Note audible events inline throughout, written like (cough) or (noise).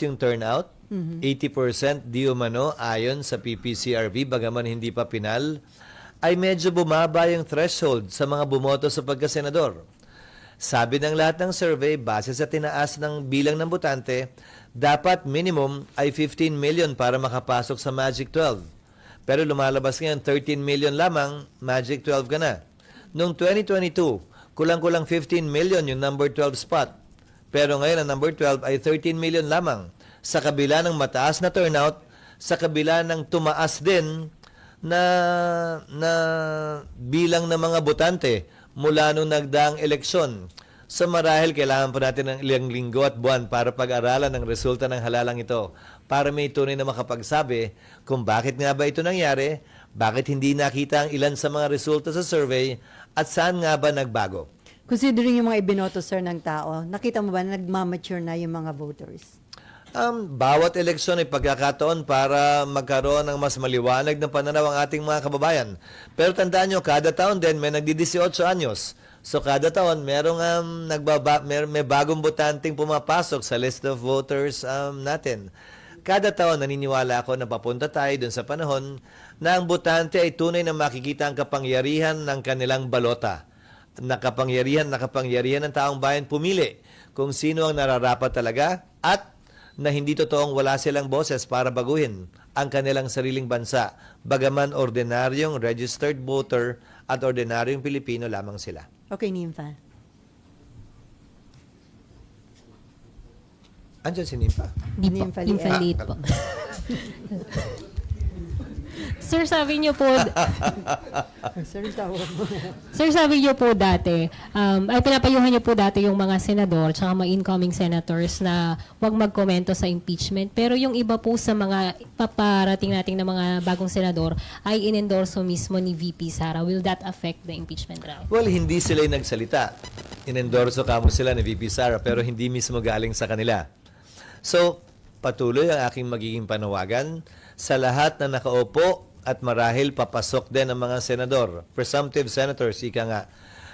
yung turnout, 80% di umano ayon sa PPCRB, bagaman hindi pa pinal, ay medyo bumaba yung threshold sa mga bumoto sa pagkasenador. Sabi ng lahat ng survey, base sa tinaas ng bilang ng botante, dapat minimum ay 15 million para makapasok sa Magic 12. Pero lumalabas ngayon 13 million lamang, Magic 12 ka na. Noong 2022, kulang-kulang 15 million yung number 12 spot. Pero ngayon ang number 12 ay 13 million lamang. Sa kabila ng mataas na turnout, sa kabila ng tumaas din na na bilang ng mga botante mula nung nagdaang eleksyon. So marahil kailangan pa natin ng ilang linggo at buwan para pag-aralan ang resulta ng halalang ito para may tunay na makapagsabi kung bakit nga ba ito nangyari, bakit hindi nakita ang ilan sa mga resulta sa survey at saan nga ba nagbago. Considering yung mga ibinoto, sir, ng tao, nakita mo ba na nagmamature na yung mga voters? Um, bawat eleksyon ay pagkakataon para magkaroon ng mas maliwanag na pananaw ang ating mga kababayan. Pero tandaan nyo, kada taon din may nagdi-18 anyos. So kada taon merong um, nagbaba, mer, may bagong botanteng pumapasok sa list of voters um, natin. Kada taon naniniwala ako na papunta tayo dun sa panahon na ang botante ay tunay na makikita ang kapangyarihan ng kanilang balota nakapangyarihan, nakapangyarihan ng taong bayan pumili kung sino ang nararapat talaga at na hindi totoong wala silang boses para baguhin ang kanilang sariling bansa, bagaman ordinaryong registered voter at ordinaryong Pilipino lamang sila. Okay, Nympha. Andiyan si Nimpa. Di po. Nympha Liet. Invalid po. Sir, sabi niyo po, (laughs) sir, tawa mo. sir, sabi niyo po dati, um, ay pinapayuhan niyo po dati yung mga senador tsaka mga incoming senators na wag magkomento sa impeachment. Pero yung iba po sa mga paparating nating na mga bagong senador ay inendorso mismo ni VP Sara. Will that affect the impeachment drive? Well, hindi sila yung nagsalita. Inendorso kamo sila ni VP Sara pero hindi mismo galing sa kanila. So, patuloy ang aking magiging panawagan sa lahat na nakaupo at marahil papasok din ang mga senador, presumptive senators, ika nga,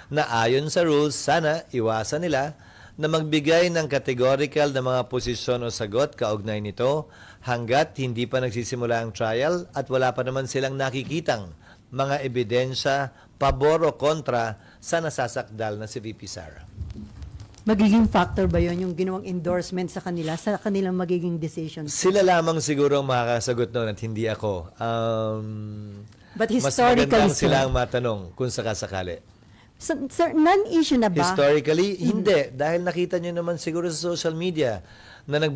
na ayon sa rules, sana iwasan nila na magbigay ng categorical na mga posisyon o sagot kaugnay nito hanggat hindi pa nagsisimula ang trial at wala pa naman silang nakikitang mga ebidensya pabor o kontra sa nasasakdal na si VP Sara. Magiging factor ba yon yung ginawang endorsement sa kanila, sa kanilang magiging decision? Sila lamang siguro ang makakasagot noon at hindi ako. Um, But mas historically, magandang sir, sila ang matanong kung sakasakali. Sir, sir, non-issue na ba? Historically, hindi. Dahil nakita nyo naman siguro sa social media na nagba